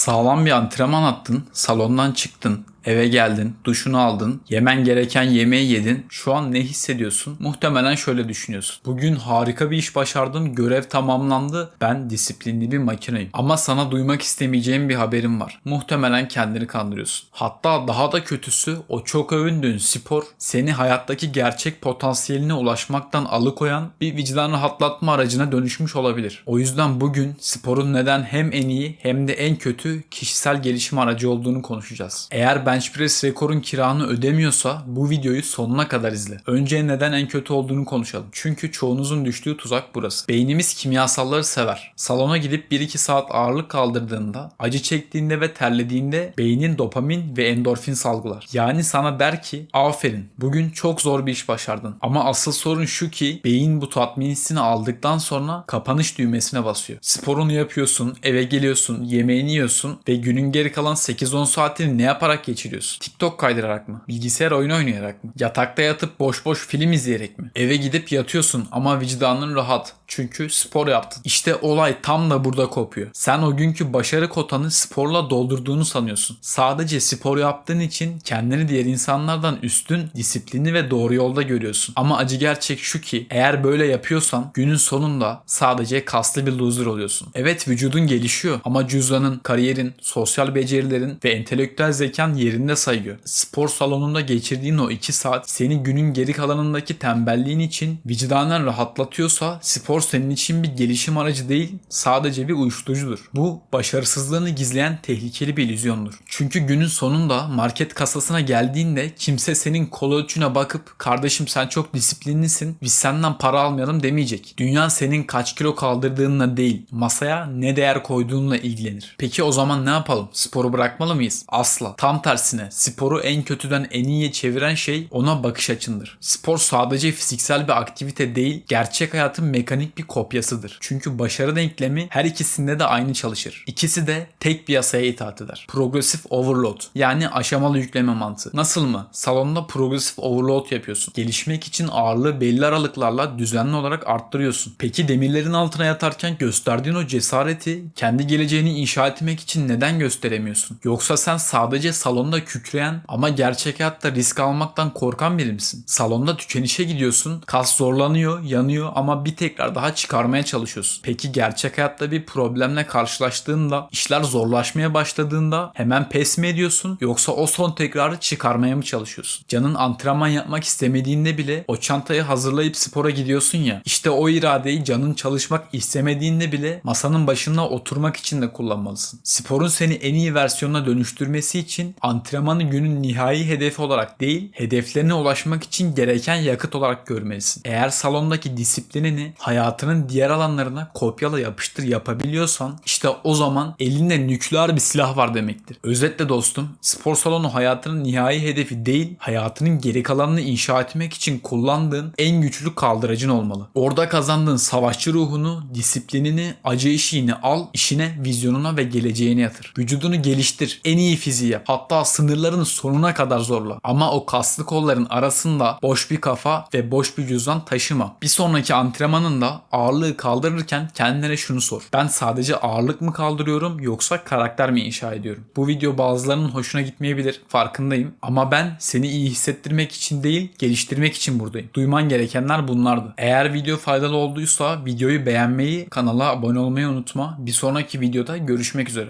Sağlam bir antrenman attın, salondan çıktın, eve geldin, duşunu aldın, yemen gereken yemeği yedin. Şu an ne hissediyorsun? Muhtemelen şöyle düşünüyorsun. Bugün harika bir iş başardım, görev tamamlandı. Ben disiplinli bir makineyim. Ama sana duymak istemeyeceğim bir haberim var. Muhtemelen kendini kandırıyorsun. Hatta daha da kötüsü o çok övündüğün spor seni hayattaki gerçek potansiyeline ulaşmaktan alıkoyan bir vicdan rahatlatma aracına dönüşmüş olabilir. O yüzden bugün sporun neden hem en iyi hem de en kötü kişisel gelişim aracı olduğunu konuşacağız. Eğer bench press rekorun kiranı ödemiyorsa bu videoyu sonuna kadar izle. Önce neden en kötü olduğunu konuşalım. Çünkü çoğunuzun düştüğü tuzak burası. Beynimiz kimyasalları sever. Salona gidip 1-2 saat ağırlık kaldırdığında, acı çektiğinde ve terlediğinde beynin dopamin ve endorfin salgılar. Yani sana der ki aferin bugün çok zor bir iş başardın. Ama asıl sorun şu ki beyin bu tatmin hissini aldıktan sonra kapanış düğmesine basıyor. Sporunu yapıyorsun, eve geliyorsun, yemeğini yiyorsun ve günün geri kalan 8-10 saatini ne yaparak geçiriyorsun? TikTok kaydırarak mı? Bilgisayar oyunu oynayarak mı? Yatakta yatıp boş boş film izleyerek mi? Eve gidip yatıyorsun ama vicdanın rahat. Çünkü spor yaptın. İşte olay tam da burada kopuyor. Sen o günkü başarı kotanı sporla doldurduğunu sanıyorsun. Sadece spor yaptığın için kendini diğer insanlardan üstün, disiplinli ve doğru yolda görüyorsun. Ama acı gerçek şu ki eğer böyle yapıyorsan günün sonunda sadece kaslı bir loser oluyorsun. Evet vücudun gelişiyor ama cüzdanın, kariyerin, sosyal becerilerin ve entelektüel zekan yerinde sayıyor. Spor salonunda geçirdiğin o 2 saat seni günün geri kalanındaki tembelliğin için vicdanen rahatlatıyorsa spor senin için bir gelişim aracı değil sadece bir uyuşturucudur. Bu başarısızlığını gizleyen tehlikeli bir illüzyondur. Çünkü günün sonunda market kasasına geldiğinde kimse senin kol ölçüne bakıp kardeşim sen çok disiplinlisin biz senden para almayalım demeyecek. Dünya senin kaç kilo kaldırdığınla değil masaya ne değer koyduğunla ilgilenir. Peki o zaman ne yapalım? Sporu bırakmalı mıyız? Asla. Tam tersine sporu en kötüden en iyiye çeviren şey ona bakış açındır. Spor sadece fiziksel bir aktivite değil, gerçek hayatın mekanik bir kopyasıdır. Çünkü başarı denklemi her ikisinde de aynı çalışır. İkisi de tek bir yasaya itaat eder. Progresif overload yani aşamalı yükleme mantığı. Nasıl mı? Salonda progresif overload yapıyorsun. Gelişmek için ağırlığı belli aralıklarla düzenli olarak arttırıyorsun. Peki demirlerin altına yatarken gösterdiğin o cesareti kendi geleceğini inşa etmek için neden gösteremiyorsun? Yoksa sen sadece salonda kükreyen ama gerçek hayatta risk almaktan korkan biri misin? Salonda tükenişe gidiyorsun, kas zorlanıyor, yanıyor ama bir tekrar daha çıkarmaya çalışıyorsun. Peki gerçek hayatta bir problemle karşılaştığında, işler zorlaşmaya başladığında hemen pes mi ediyorsun yoksa o son tekrarı çıkarmaya mı çalışıyorsun? Canın antrenman yapmak istemediğinde bile o çantayı hazırlayıp spora gidiyorsun ya. İşte o iradeyi canın çalışmak istemediğinde bile masanın başına oturmak için de kullanmalısın. Sporun seni en iyi versiyonuna dönüştürmesi için antrenmanı günün nihai hedefi olarak değil, hedeflerine ulaşmak için gereken yakıt olarak görmelisin. Eğer salondaki disiplinini hayatının diğer alanlarına kopyala yapıştır yapabiliyorsan işte o zaman elinde nükleer bir silah var demektir. Özetle dostum, spor salonu hayatının nihai hedefi değil, hayatının geri kalanını inşa etmek için kullandığın en güçlü kaldıracın olmalı. Orada kazandığın savaşçı ruhunu, disiplinini, acı işini al, işine, vizyonuna ve geleceğine yatır. Vücudunu geliştir, en iyi fiziği yap. Hatta sınırların sonuna kadar zorla. Ama o kaslı kolların arasında boş bir kafa ve boş bir cüzdan taşıma. Bir sonraki antrenmanında ağırlığı kaldırırken kendine şunu sor. Ben sadece ağırlık mı kaldırıyorum yoksa karakter mi inşa ediyorum? Bu video bazılarının hoşuna gitmeyebilir farkındayım. Ama ben seni iyi hissettirmek için değil geliştirmek için buradayım. Duyman gerekenler bunlardı. Eğer video faydalı olduysa videoyu beğenmeyi, kanala abone olmayı unutma. Bir sonraki videoda görüşmek üzere.